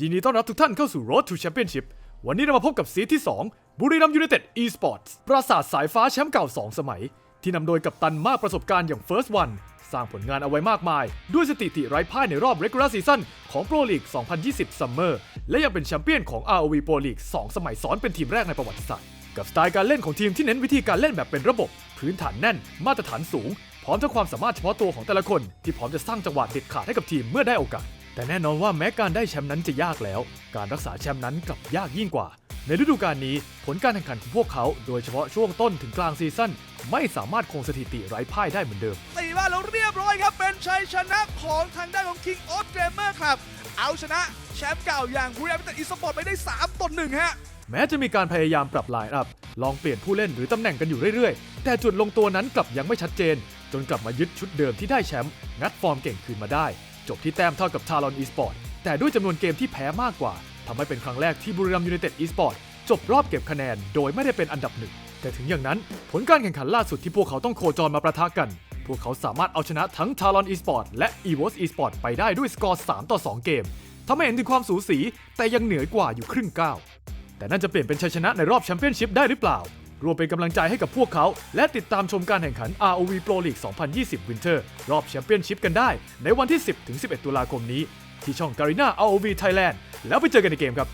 ยินดีต้อนรับทุกท่านเข้าสู่ Road to Championship วันนี้เรามาพบกับซีที่ 2 บุรีรัมย์ยูไนเต็ด eSports ปราสาทสายฟ้าแชมป์เก่า 2 สมัย ที่นำโดยกัปตันมากประสบการณ์อย่าง First One สร้างผลงานเอาไว้มากมาย ด้วยสถิติไร้พ่ายในรอบ Regular Season ของ Pro League 2020 Summer และยังเป็นแชมเปี้ยนของ ROV Pro League 2 สมัยซ้อนเป็นทีมแรกในประวัติศาสตร์ กับสไตล์การเล่นของทีมที่เน้นวิธีการเล่นแบบเป็นระบบ พื้นฐานแน่น มาตรฐานสูง พร้อมทั้งความสามารถเฉพาะตัวของแต่ละคน ที่พร้อมจะสร้างจังหวะเด็ดขาดให้กับทีมเมื่อได้โอกาส แต่แน่นอนว่าแม้การได้แชมป์นั้นจะยากแล้ว การรักษาแชมป์นั้นกลับยากยิ่งกว่า ในฤดูกาลนี้ผลการแข่งขันของพวกเขา โดยเฉพาะช่วงต้นถึงกลางซีซั่นไม่สามารถคงสถิติไร้พ่ายได้เหมือนเดิม ตีบ้านแล้วเรียบร้อยครับ เป็นชัยชนะของทางด้านของ King of Gamer ครับ เอาชนะแชมป์เก่าอย่างบุรีรัมย์ยูไนเต็ดอีสปอร์ตไปได้ 3ต่อ1ฮะ แม้จะมีการพยายามปรับไลน์อัพ ลองเปลี่ยนผู้เล่นหรือตำแหน่งกันอยู่เรื่อยๆ แต่จุดลงตัวนั้นกลับยังไม่ชัดเจน จนกลับมายึดชุดเดิมที่ได้แชมป์งัดฟอร์มเก่งคืนมาได้ จบที่แต้มเท่ากับทารอนอีสปอร์ตแต่ด้วยจำนวนเกมที่แพ้มากกว่าทำให้เป็นครั้งแรกที่บุรีรัมยูไนเต็ดอีสปอร์ตจบรอบเก็บคะแนนโดยไม่ได้เป็นอันดับหนึ่ง แต่ถึงอย่างนั้น ผลการแข่งขันล่าสุดที่พวกเขาต้องโคจรมาประทะกัน พวกเขาสามารถเอาชนะทั้ง Talon Esport และ EVOS Esport ไปได้ด้วยสกอร์3ต่อ 2 เกมทำให้เห็นถึงความสูสีแต่ยังเหนือกว่าอยู่ครึ่งก้าวแต่นั่นจะเปลี่ยนเป็นชัยชนะในรอบแชมเปี้ยนชิพได้หรือเปล่า รวมเป็นกำลังใจให้กับพวกเขา และติดตามชมการแข่งขัน ROV Pro League 2020 Winter รอบแชมเปี้ยนชิพกันได้ ในวันที่ 10-11 ตุลาคมนี้ ที่ช่อง Garena ROV Thailand แล้วไปเจอกันในเกมครับ